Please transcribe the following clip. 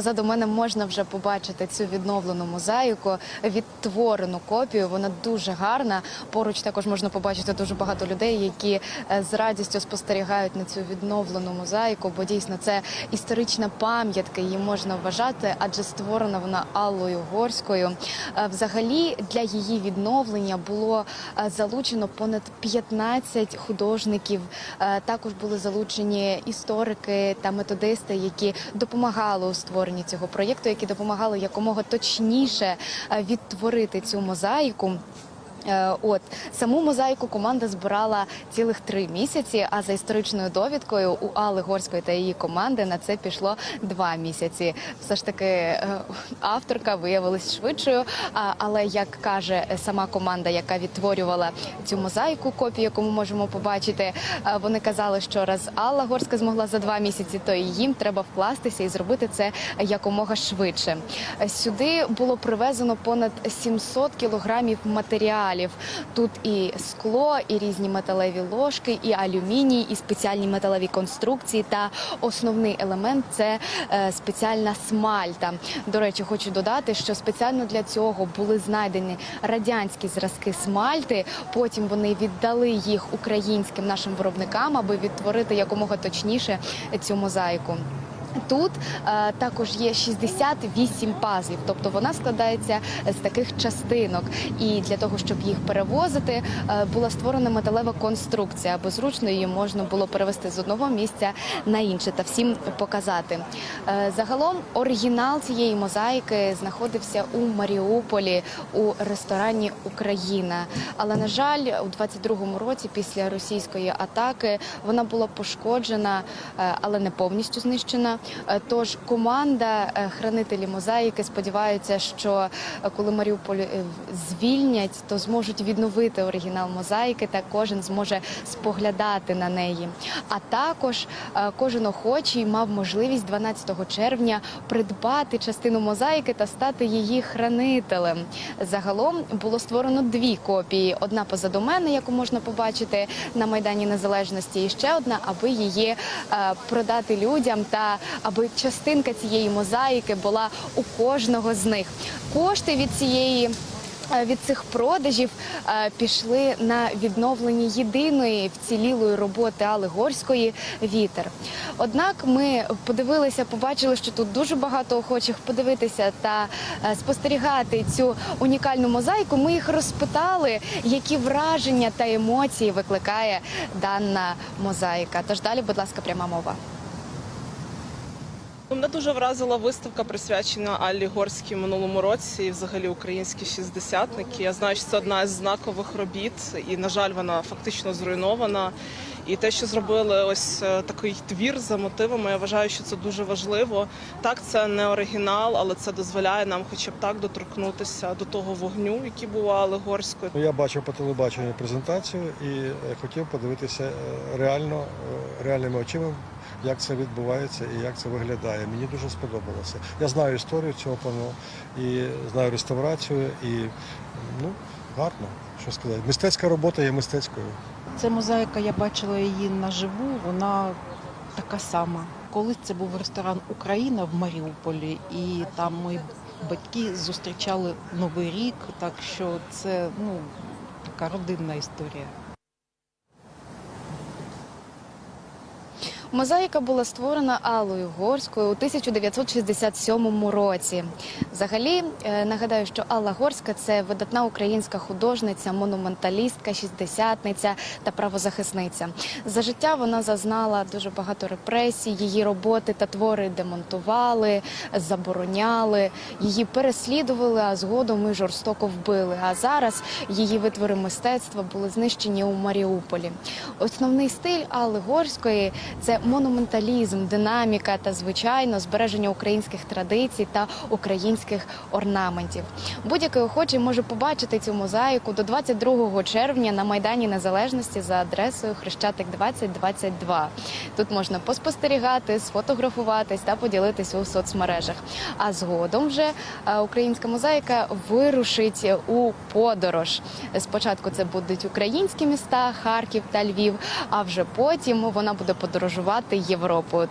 Позаду мене можна вже побачити цю відновлену мозаїку, відтворену копію. Вона дуже гарна. Поруч також можна побачити дуже багато людей, які е, з радістю спостерігають на цю відновлену мозаїку, бо дійсно це історична пам'ятка. Її можна вважати, адже створена вона Аллою Горською. Е, Взагалі для її відновлення було е, залучено понад 15 художників. Також були залучені історики та методисти, які допомагали у створенні цього проєкту, які допомагали якомога точніше е, відтворити цю мозаїку. Е, От саму мозаїку команда збирала цілих три місяці. А за історичною довідкою у Алли Горської та її команди на це пішло два місяці. Все ж таки, е, авторка виявилась швидшою. Але як каже сама команда, яка відтворювала цю мозаїку, копію, яку ми можемо побачити, е, вони казали, що раз Алла Горська змогла за два місяці, то і їм треба вкластися і зробити це якомога швидше. Сюди було привезено понад 700 кілограмів матеріалів. Тут і скло, і різні металеві ложки, і алюміній, і спеціальні металеві конструкції. Та основний елемент це е, спеціальна смальта. До речі, хочу додати, що спеціально для цього були знайдені радянські зразки смальти. Потім вони віддали їх українським нашим виробникам, аби відтворити якомога точніше цю мозаїку. Тут е, також є 68 пазлів, тобто вона складається з таких частинок. І для того, щоб їх перевозити, е, була створена металева конструкція, аби зручно її можна було перевести з одного місця на інше та всім показати. Е, загалом оригінал цієї мозаїки знаходився у Маріуполі у ресторані Україна. Але на жаль, у 22-му році, після російської атаки, вона була пошкоджена, е, але не повністю знищена. Е, Тож команда е, хранителі мозаїки сподіваються, що е, коли Маріуполь звільнять, то зможуть відновити оригінал мозаїки, та кожен зможе споглядати на неї. А також кожен охочий мав можливість 12 червня придбати частину мозаїки та стати її хранителем. Загалом було створено дві копії: одна позаду мене, яку можна побачити на майдані Незалежності, і ще одна, аби її продати людям та аби частинка цієї мозаїки була у кожного з них. Кошти від цієї. е, Від цих продажів е, пішли на відновлення єдиної вцілілої роботи Алли Горської вітер. Однак ми подивилися, побачили, що тут дуже багато охочих подивитися та е, спостерігати цю унікальну мозаїку. Ми їх розпитали, які враження та емоції викликає дана мозаїка. Тож далі, будь ласка, пряма мова. Мене дуже вразила виставка, присвячена Аллі Горській минулому році, і взагалі українські шістдесятники. Я знаю, що це одна із знакових робіт, і на жаль, вона фактично зруйнована. І те, що зробили ось е, такий твір за мотивами, я вважаю, що це дуже важливо. Так, це не оригінал, але це дозволяє нам, хоча б так, доторкнутися до того вогню, який був Алли Горської. Ну, Я бачив по телебаченню презентацію і е, хотів подивитися е, реально, реальними очима, як це відбувається і як це виглядає. Мені дуже сподобалося. Я знаю історію цього пану і знаю реставрацію, і ну, гарно, що сказати. Мистецька робота є мистецькою. Це мозаїка, я бачила її наживу, вона така сама. Колись це був ресторан Україна в Маріуполі, і там мої батьки зустрічали Новий рік, так що це ну, така родинна історія. Мозаїка була створена Аллою Горською у 1967 році. Взагалі, е, нагадаю, що Алла Горська це видатна українська художниця, монументалістка, шістдесятниця та правозахисниця. За життя вона зазнала дуже багато репресій. Її роботи та твори демонтували, забороняли, її переслідували, а згодом і жорстоко вбили. А зараз її витвори мистецтва були знищені у Маріуполі. Основний стиль Алли Горської це монументалізм, динаміка та звичайно збереження українських традицій та українських орнаментів. Будь-який охочий може побачити цю мозаїку до 22 червня на майдані Незалежності за адресою Хрещатик 2022. Тут можна поспостерігати, сфотографуватись та поділитись у соцмережах. А згодом вже е, українська мозаїка вирушить у подорож. Спочатку це будуть українські міста, Харків та Львів, а вже потім вона буде подорожувати Європою.